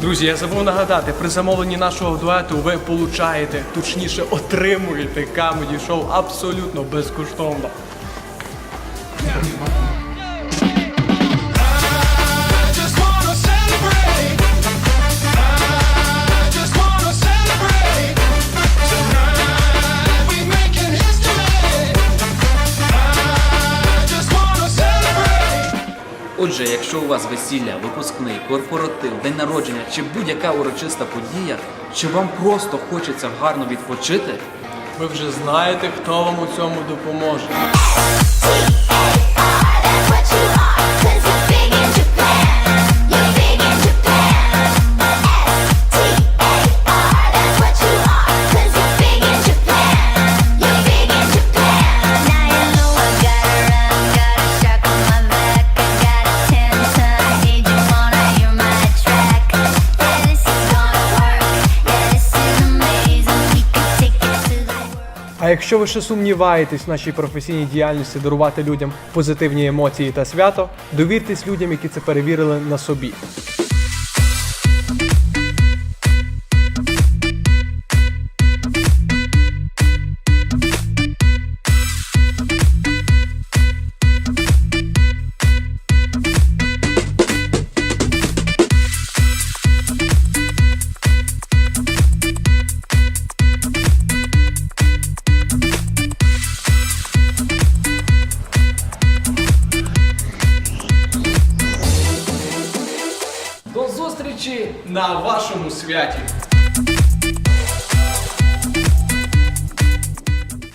Друзі, я забув нагадати, при замовленні нашого дуету ви получаєте, точніше отримуєте камеді шоу абсолютно безкоштовно. Отже, якщо у вас весілля, випускний, корпоратив, день народження чи будь-яка урочиста подія, чи вам просто хочеться гарно відпочити, Ви вже знаєте, хто вам у цьому допоможе. А якщо ви ще сумніваєтесь в нашій професійній діяльності дарувати людям позитивні емоції та свято, довіртесь людям, які це перевірили на собі. До зустрічі! На вашому святі!